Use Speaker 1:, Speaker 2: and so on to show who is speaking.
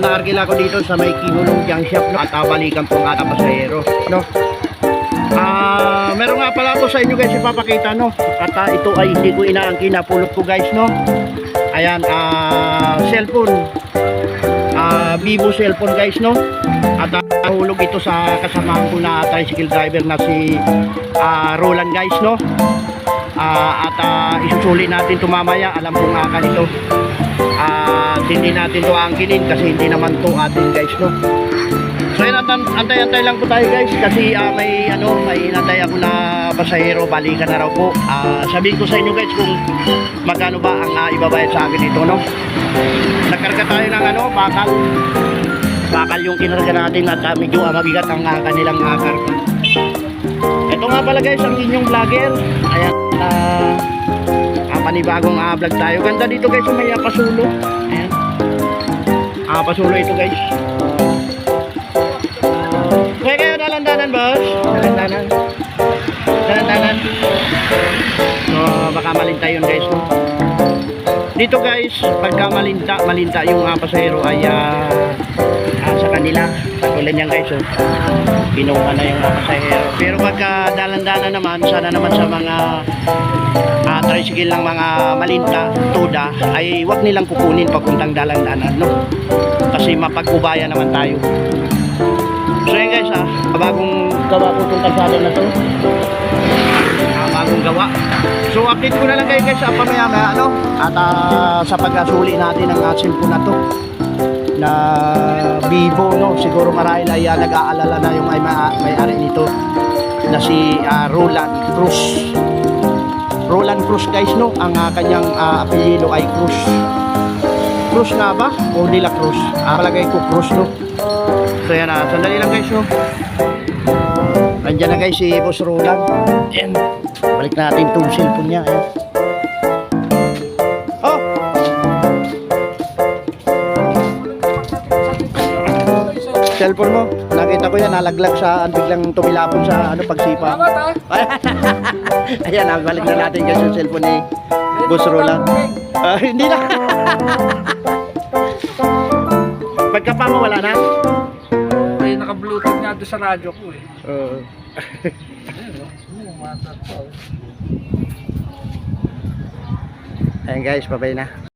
Speaker 1: na naarkila ko dito sa may Kinulong Junk Shop no? at uh, balikan po ating pasahero. No? Ah, meron nga pala ako sa inyo guys ipapakita no. At ah, ito ay hindi ko inaangkin na pulot ko guys no. Ayan, ah, cellphone. Ah, Vivo cellphone guys no. At ah, nahulog ito sa kasamahan ko na tricycle driver na si ah, Roland guys no. Ah, at ah, isusuli natin ito mamaya. Alam kong akan ito. Ah, hindi natin to angkinin kasi hindi naman to atin guys no. So yun, antay-antay lang po tayo guys kasi ah, may ano, may inantay ako na pasahero, balikan na raw po. Ah, sabihin ko sa inyo guys kung magkano ba ang ah, ibabayad sa akin ito, no? Nagkarga tayo ng ano, bakal. Bakal yung kinarga natin at ah, medyo ah, mabigat ang ah, kanilang uh, karga. Ito nga pala guys, ang inyong vlogger. Ayan, ah, ah, panibagong ah, vlog tayo. Ganda dito guys, yung may ah, pasulo. Ayan. Ah, pasulo ito guys. Kaya kayo dalandanan, boss? Dalandanan. Dalandanan. So, baka malinta yun, guys. No? Dito, guys, pagka malinta, malinta yung uh, pasahero ay ah, ah, sa kanila. Katulad niyan, guys. Oh. Pinuha na yung uh, pasahero. Pero pagka dalandanan naman, sana naman sa mga uh, tricycle ng mga malinta, tuda, ay wag nilang kukunin papuntang dalandanan, no? Kasi mapag-ubaya naman tayo. So yun guys ah, bagong gawa ko itong kalsada na to. Ah, gawa. So update ko na lang kayo guys sa pamaya maya ano at ah, sa pagkasuli natin ng uh, cellphone na to na Vivo no siguro marahil ay ah, nag-aalala na yung may, may ari nito na si ah, Roland Cruz Roland Cruz guys no ang ah, kanyang ah, apelyido ay Cruz Cruz na ba? O De La Cruz? Ah, palagay ko Cruz no So yan na, sandali lang guys no. Nandiyan na guys si Boss Roland. Ayan. Balik natin itong cellphone niya. Ayan. Oh! Cellphone mo, nakita ko yan, nalaglag sa, biglang tumilapon sa ano, pagsipa. Ayan, nabalik na natin guys yung cellphone ni Boss Roland. Ah, hindi na. Pagkapa mo, wala na?
Speaker 2: May naka-bluetooth nga doon sa radyo ko eh.
Speaker 1: Oo.
Speaker 2: Ayun
Speaker 1: Ayan guys, babay na.